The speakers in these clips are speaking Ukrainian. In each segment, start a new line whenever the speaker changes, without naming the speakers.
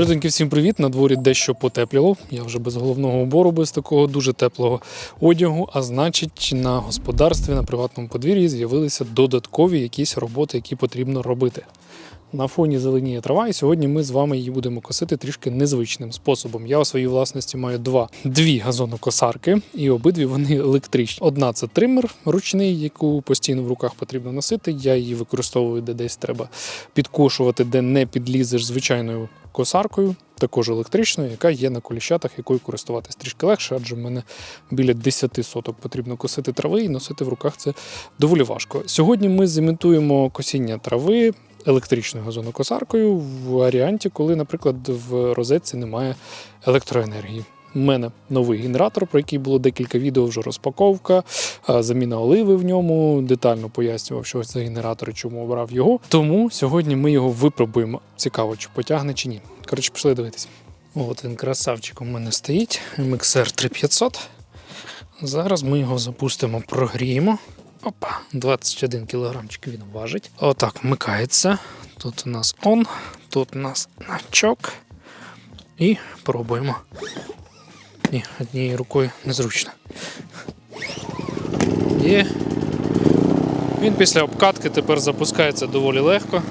Людинки, всім привіт! На дворі дещо потепліло. Я вже без головного убору, без такого дуже теплого одягу. А значить, на господарстві, на приватному подвір'ї з'явилися додаткові якісь роботи, які потрібно робити. На фоні зеленіє трава, і сьогодні ми з вами її будемо косити трішки незвичним способом. Я у своїй власності маю два дві газонокосарки, і обидві вони електричні. Одна це тример ручний, яку постійно в руках потрібно носити. Я її використовую, де десь треба підкошувати, де не підлізеш звичайною косаркою, також електричною, яка є на коліщатах, якою користуватись трішки легше, адже в мене біля 10 соток потрібно косити трави і носити в руках це доволі важко. Сьогодні ми зімітуємо косіння трави електричною газонокосаркою в варіанті, коли, наприклад, в розетці немає електроенергії. У мене новий генератор, про який було декілька відео, вже розпаковка, заміна оливи в ньому. Детально пояснював, що це генератор і чому обрав його. Тому сьогодні ми його випробуємо. Цікаво, чи потягне чи ні. Коротше, пішли дивитись. От він красавчик у мене стоїть. MXR 3500. Зараз ми його запустимо, прогріємо. Опа, 21 кілограмчик він важить. Отак вмикається. Тут у нас он, тут у нас начок. І пробуємо. Ні, однією рукою незручно. Є. Він після обкатки тепер запускається доволі легко.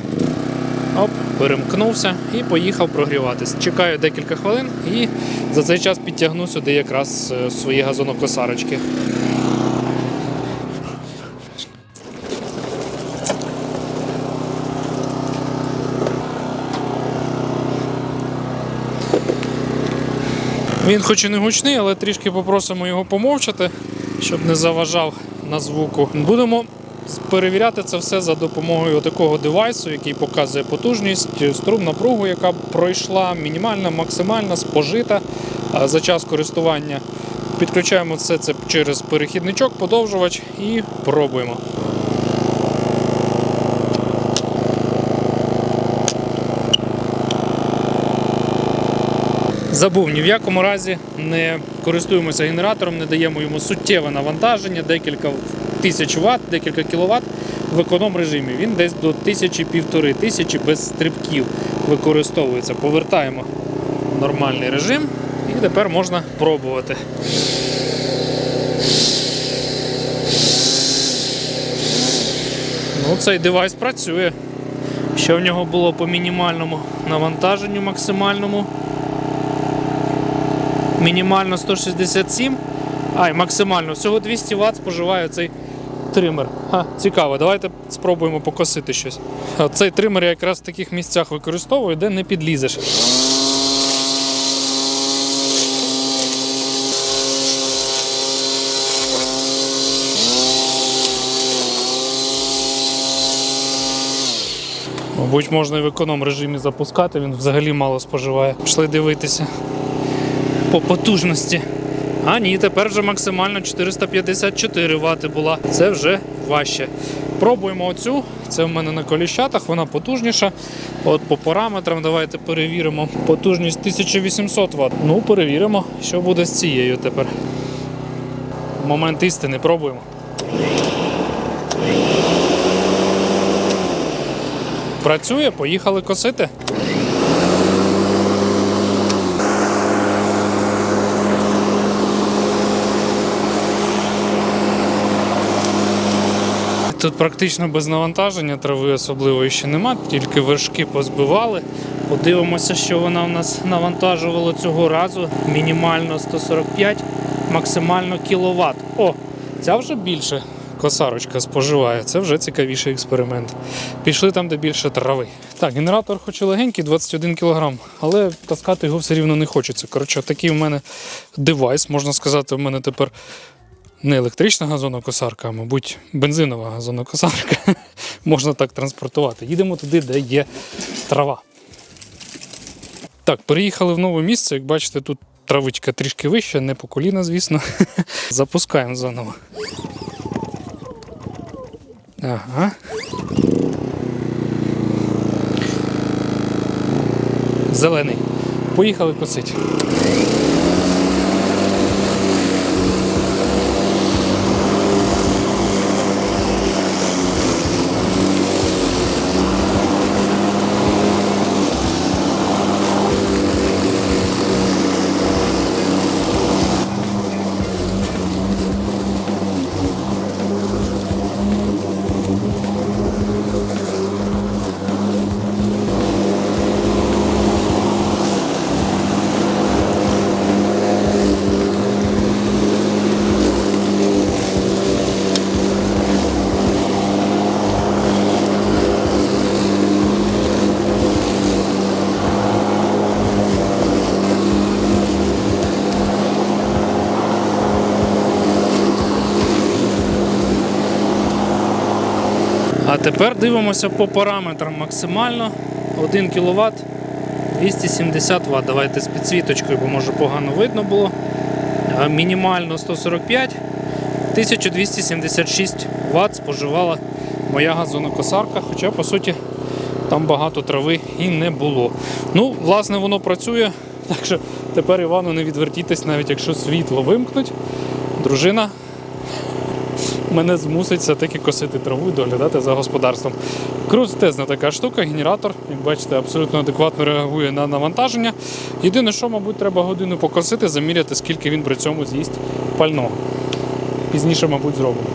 Оп, перемкнувся і поїхав прогріватись. Чекаю декілька хвилин і за цей час підтягну сюди якраз е, свої газонокосарочки. Він хоч і не гучний, але трішки попросимо його помовчати, щоб не заважав на звуку. Будемо перевіряти це все за допомогою такого девайсу, який показує потужність, струм напругу, яка пройшла, мінімальна, максимальна, спожита за час користування. Підключаємо все це через перехідничок, подовжувач і пробуємо. Забув ні в якому разі не користуємося генератором, не даємо йому суттєве навантаження, декілька тисяч Вт, декілька кіловат в економ режимі. Він десь до тисячі півтори тисячі без стрибків використовується. Повертаємо нормальний режим і тепер можна пробувати. Ну, цей девайс працює. Що в нього було по мінімальному навантаженню максимальному. Мінімально 167, а й максимально всього 200 Вт споживає цей тример. Ха, цікаво, давайте спробуємо покосити щось. А Цей тример я якраз в таких місцях використовую, де не підлізеш. Мабуть, можна і в економ режимі запускати, він взагалі мало споживає. Пішли дивитися по потужності. А ні, тепер вже максимально 454 Вт була. Це вже важче. Пробуємо оцю. Це в мене на коліщатах, вона потужніша. От по параметрам давайте перевіримо. Потужність 1800 Вт. Ну, перевіримо, що буде з цією тепер. Момент істини пробуємо. Працює, поїхали косити. Тут практично без навантаження трави особливої ще нема, тільки вершки позбивали. Подивимося, що вона у нас навантажувала цього разу. Мінімально 145, максимально кіловат. О, ця вже більше косарочка споживає. Це вже цікавіший експеримент. Пішли там, де більше трави. Так, генератор хоч і легенький, 21 кг, але таскати його все рівно не хочеться. Коротше, такий в мене девайс, можна сказати, в мене тепер не електрична газонокосарка, а мабуть, бензинова газонокосарка. Можна так транспортувати. Їдемо туди, де є трава. Так, переїхали в нове місце. Як бачите, тут травичка трішки вища, не по коліна, звісно. Запускаємо заново. Ага. Зелений. Поїхали косити. Тепер дивимося по параметрам максимально 1 кВт 270 Вт. Давайте з підсвіточкою, бо може погано видно було. Мінімально 145 1276 Вт споживала моя газонокосарка, хоча по суті там багато трави і не було. Ну, власне, воно працює, так що тепер Івану не відвертітесь, навіть якщо світло вимкнуть. Дружина мене змусить все-таки косити траву і доглядати за господарством. Крутезна така штука, генератор, як бачите, абсолютно адекватно реагує на навантаження. Єдине, що, мабуть, треба годину покосити, заміряти, скільки він при цьому з'їсть пального. Пізніше, мабуть, зробимо.